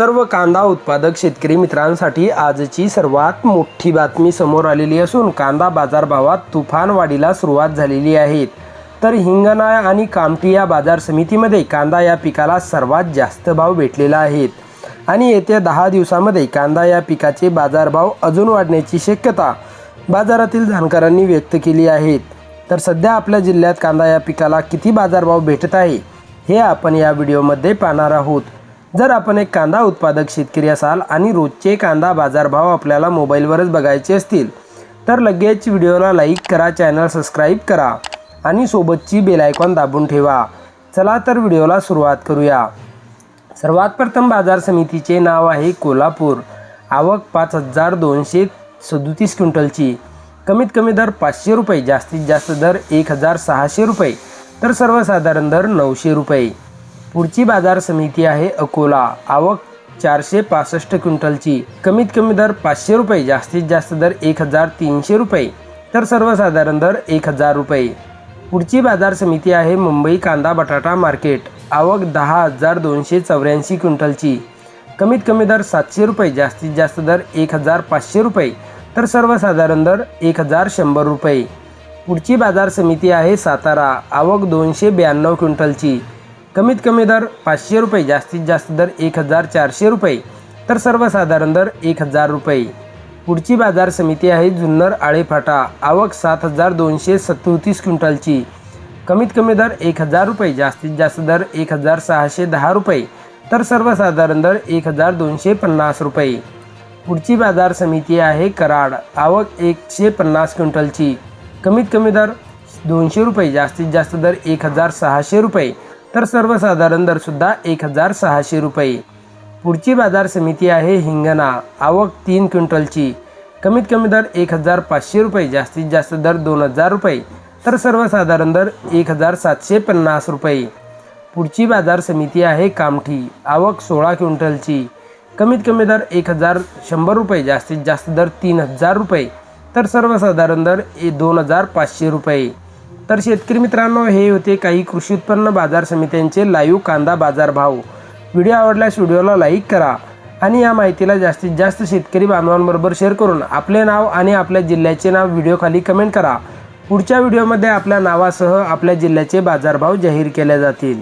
सर्व कांदा उत्पादक शेतकरी मित्रांसाठी आजची सर्वात मोठी बातमी समोर आलेली असून कांदा बाजारभावात तुफान वाढीला सुरुवात झालेली आहे. तर हिंगणा आणि कामठी या बाजार समितीमध्ये कांदा या पिकाला सर्वात जास्त भाव भेटलेला आहे. आणि येत्या दहा दिवसामध्ये कांदा या पिकाचे बाजारभाव अजून वाढण्याची शक्यता बाजारातील जाणकारांनी व्यक्त केली आहेत तर सध्या आपल्या जिल्ह्यात कांदा या पिकाला किती बाजारभाव भेटत आहे हे आपण या व्हिडिओमध्ये पाहणार आहोत. जर आपण एक कांदा उत्पादक शेतकरी असाल आणि रोजचे कांदा बाजारभाव आपल्याला मोबाईलवरच बघायचे असतील तर लगेच व्हिडिओला लाईक करा चॅनल सबस्क्राईब करा आणि सोबतची बेलायकॉन दाबून ठेवा. चला तर व्हिडिओला सुरुवात करूया. सर्वात प्रथम बाजार समितीचे नाव आहे कोल्हापूर. आवक पाच हजार दोनशे सदोतीस क्विंटलची. कमीत कमी दर पाचशे रुपये जास्तीत जास्त दर एक हजार सहाशे रुपये तर सर्वसाधारण दर नऊशे रुपये. पुढची बाजार समिती आहे अकोला. आवक चारशे पासष्ट क्विंटलची. कमीत कमी दर पाचशे रुपये जास्तीत जास्त दर एक हजार तीनशे रुपये तर सर्वसाधारण दर एक हजार रुपये. पुढची बाजार समिती आहे मुंबई कांदा बटाटा मार्केट. आवक दहा हजार दोनशे चौऱ्याऐंशी क्विंटलची. कमीत कमी दर सातशे रुपये जास्तीत जास्त दर एक हजार पाचशे रुपये तर सर्वसाधारण दर एक हजार शंभर रुपये. पुढची बाजार समिती आहे सातारा. आवक दोनशे ब्याण्णव क्विंटलची. कमीत कमी दर पाचशे रुपये जास्तीत जास्त दर एक हजार चारशे रुपये. तर सर्वसाधारण दर एक हजार रुपये. पुढची बाजार समिती आहे जुन्नर आळेफाटा. आवक सात हजार दोनशे सत्तीस क्विंटलची. कमीत कमी दर एक हजार रुपये जास्तीत जास्त दर एक हजार सहाशे दहा रुपये. तर सर्वसाधारण दर एक हजार दोनशे पन्नास रुपये. पुढची बाजार समिती आहे कराड. आवक एकशे पन्नास क्विंटलची. कमीत कमी दर दोनशे रुपये जास्तीत जास्त दर एक हजार सहाशे रुपये. तर सर्वसाधारण दरसुद्धा एक हजार सहाशे रुपये. पुढची बाजार समिती आहे हिंगणा. आवक तीन क्विंटलची. कमीत कमी दर एक हजार पाचशे रुपये जास्तीत जास्त दर दोन हजार रुपये. तर सर्वसाधारण दर एक हजार सातशे पन्नास रुपये. पुढची बाजार समिती आहे कामठी. आवक सोळा क्विंटलची. कमीत कमी दर एक हजार शंभर रुपये जास्तीत जास्त दर तीन हजार रुपये. तर सर्वसाधारण दर ए दोन हजार पाचशे रुपये. तर शेतकरी मित्रांनो हे होते काही कृषी उत्पन्न बाजार समित्यांचे लाईव्ह कांदा बाजार भाव. व्हिडिओ आवडल्यास व्हिडिओला लाईक करा आणि या माहितीला जास्तीत जास्त शेतकरी बांधवांबरोबर शेअर करून आपले नाव आणि आपल्या जिल्ह्याचे नाव व्हिडिओखाली कमेंट करा. पुढच्या व्हिडिओमध्ये आपल्या नावासह आपल्या जिल्ह्याचे बाजारभाव जाहीर केले जातील.